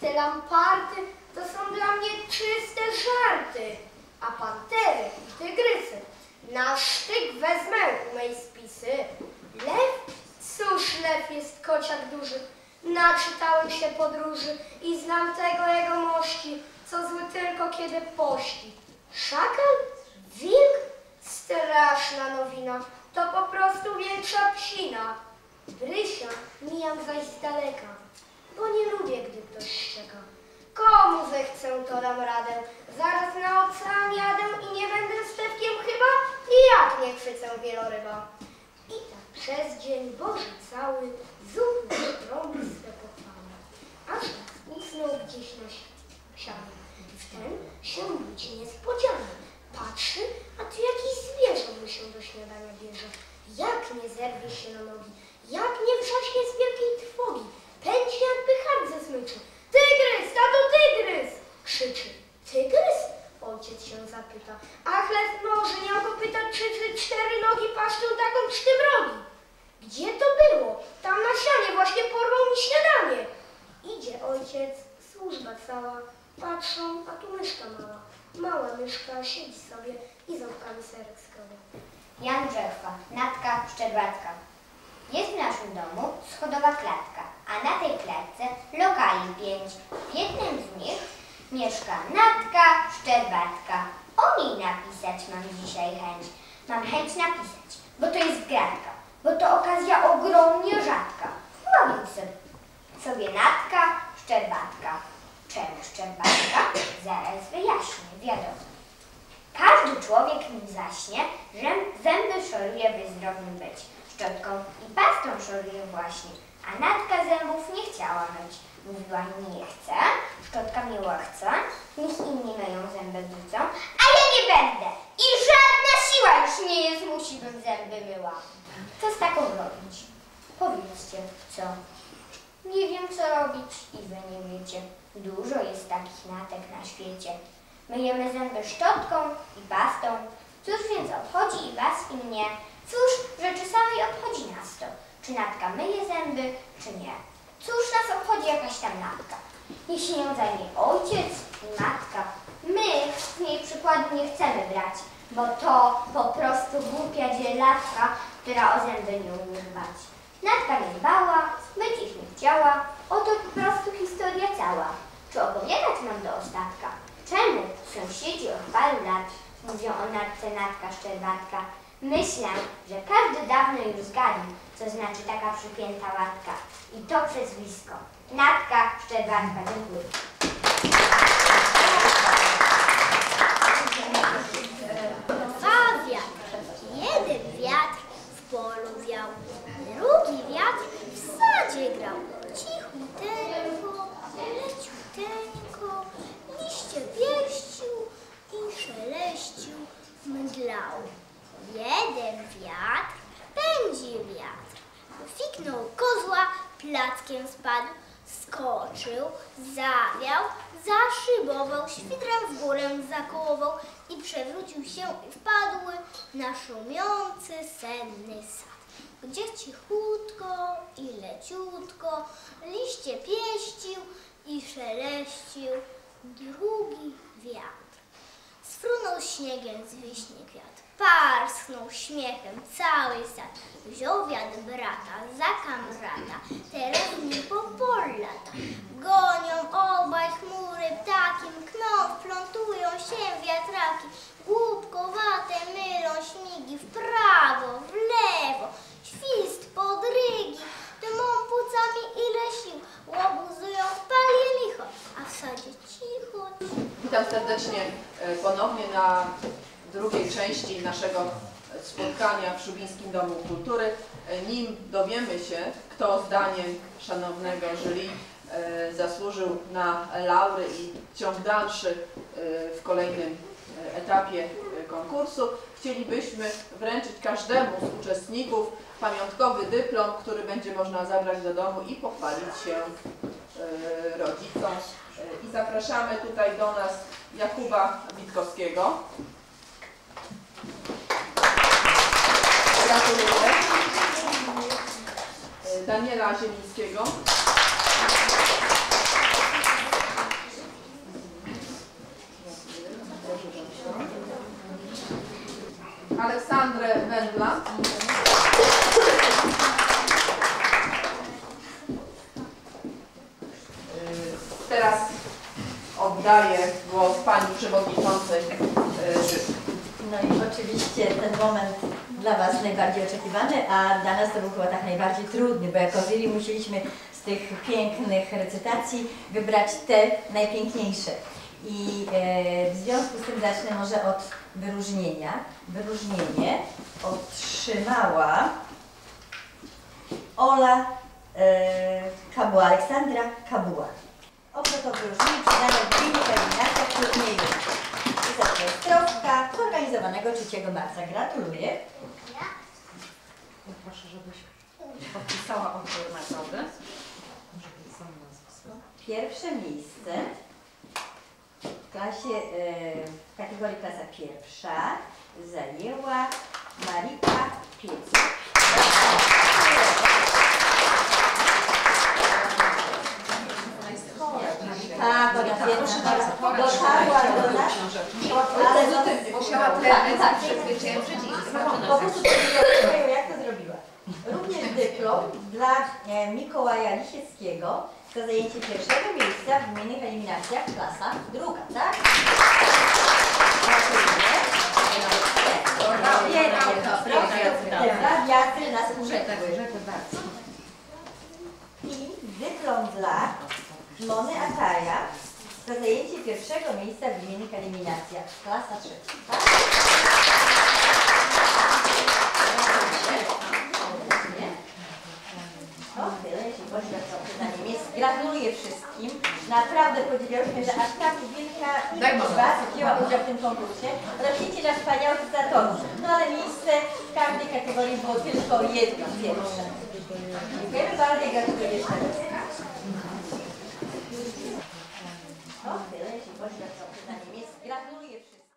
Te lamparty to są dla mnie czyste żarty. A pantery i tygrysy na sztyk wezmę u mej spisy. Lew? Cóż lew jest kociak duży. Naczytałem się podróży i znam tego jego mości, co zły tylko kiedy pości. Szakal? Wilk? Straszna nowina. To po prostu większa psina. Brysia mijam zaś z daleka, bo nie lubię, gdy ktoś szczeka. Komu zechcę, to dam radę. Zaraz na ocean jadę i nie będę stewkiem chyba, i jak nie chwycę wieloryba. I tak przez dzień Boży cały zup trąby swe pochwały. Aż raz usnął gdzieś na sianie. Wtem się budzi niespodzianie. Patrzy, a tu jakiś zwierzę mu się do śniadania bierze. Jak nie zerwie się na nogi, jak nie wrzaśnie z wielkiej trwogi. Pędzi ze smyczy. Tygrys, tato tygrys! Krzyczy. Tygrys? Ojciec się zapyta. A chleb może miał go pytać, czy, czy cztery nogi paszczą taką sztymrogi. Gdzie to było? Tam na sianie właśnie porwał mi śniadanie. Idzie ojciec, służba cała. Patrzą, a tu myszka mała. Mała myszka siedzi sobie i ząbkami serek skrobie. Jan Brzechwa, Natka Szczerbatka. Jest w naszym domu schodowa klatka, a na tej klatce lokali pięć. W jednym z nich mieszka Natka Szczerbatka. O niej napisać mam dzisiaj chęć. Mam chęć napisać, bo to jest gratka, bo to okazja ogromnie rzadka. Więc sobie, Natka Szczerbatka. Czemu Szczerbatka? Zaraz wyjaśnię, wiadomo. Każdy człowiek nim zaśnie, zęby szoruje, by zdrowym być. Szczotką i pastą szoruje właśnie, a Natka zębów nie chciała myć. Mówiła, nie chcę, szczotka mnie chce, niech inni myją zęby wrócą, a ja nie będę. I żadna siła już nie jest, musi bym zęby myła. Co z taką robić? Powiedzcie, co? Nie wiem, co robić i wy nie wiecie. Dużo jest takich natek na świecie. Myjemy zęby szczotką i pastą. Cóż więc obchodzi i was i mnie? Cóż, że czasami obchodzi nas to. Czy natka myje zęby, czy nie? Cóż nas obchodzi jakaś tam natka? Niech się nią zajmie ojciec i matka. My z niej przykładu nie chcemy brać, bo to po prostu głupia dzielatka, która o zęby nie umie dbać. Natka nie dbała, myć ich nie chciała, oto po prostu historia cała. Czy opowiadać mam do ostatka? Czemu sąsiedzi od paru lat mówią o natce natka szczerbatka? Myślę, że każdy dawno już zgadł, co znaczy taka przypięta łatka. I to przezwisko. Natka szczerbatka. Dziękuję. Dwa wiatry. Jeden wiatr w polu wiał, drugi wiatr w sadzie grał. Cichuteńko, leciuteńko, liście pieścił i szeleścił, mdlał. Jeden wiatr pędzi wiatr. Fiknął kozła, plackiem spadł, skoczył, zawiał, zaszybował, świdrem w górę zakołował i przewrócił się i wpadł na szumiący senny sad. Gdzie cichutko i leciutko liście pieścił i szeleścił drugi wiatr. Sfrunął śniegiem z wiśni kwiat, parsknął śmiechem cały sad. Wziął wiatr brata za kamrata, teraz mi po pol lata. Gonią obaj chmury ptaki, mkną, wplątują się wiatraki. Głupkowate mylą śmigi. W prawo, w lewo, świst, podrygi. Dymą płucami ile sił, łobuzują w palie licho, a w sadzie cicho, Witam serdecznie ponownie na drugiej części naszego spotkania w Szubińskim Domu Kultury. E, Nim dowiemy się, kto zdaniem szanownego jury e, zasłużył na laury i ciąg dalszy e, w kolejnym e, etapie e, konkursu, chcielibyśmy wręczyć każdemu z uczestników pamiątkowy dyplom, który będzie można zabrać do domu i pochwalić się e, rodzicom i zapraszamy tutaj do nas Jakuba Witkowskiego. Gratuluję. Daniela Zielińskiego. Aleksandrę Wendla. Oddaję głos Pani Przewodniczącej y. No i oczywiście ten moment dla Was najbardziej oczekiwany, a dla nas to był chyba tak najbardziej trudny, bo jako jury musieliśmy z tych pięknych recytacji wybrać te najpiękniejsze. I e, w związku z tym zacznę może od wyróżnienia. Wyróżnienie otrzymała Ola e, Kabuła, Aleksandra Kabuła. Oto to wyróżnienie przyznane w gminie eliminacjach turnieju Zorganizowanego 3 marca. Gratuluję. Proszę, żebyś podpisała odbiór nagrody. Pierwsze miejsce w klasie, e, w kategorii klasa pierwsza zajęła Marika Piecuk. Tak, ona pierwsza dotarła do nas. Ale do Musiała trener przezwyciężyć i Po prostu jak to zrobiła. Również dyplom dla e, Mikołaja Lisieckiego za zajęcie pierwszego miejsca w gminnych eliminacjach klasa druga, tak? Wiatry nas urzekły. I dyplom dla Mony Ataja za zajęcie pierwszego miejsca w gminnych eliminacjach klasa trzecia, tak? O, tyle, jeśli chodzi o to pytanie. Więc gratuluję wszystkim. Naprawdę podziwiałyśmy, że aż tak wielka ilość Was wzięła udział w tym konkursie. Rośniecie na wspaniałych zatonów. No ale miejsce w każdej kategorii było tylko jedno pierwsze. Dziękujemy bardzo i gratuluję jeszcze raz. oświadczam na Niemiec. Gratuluję wszystkim.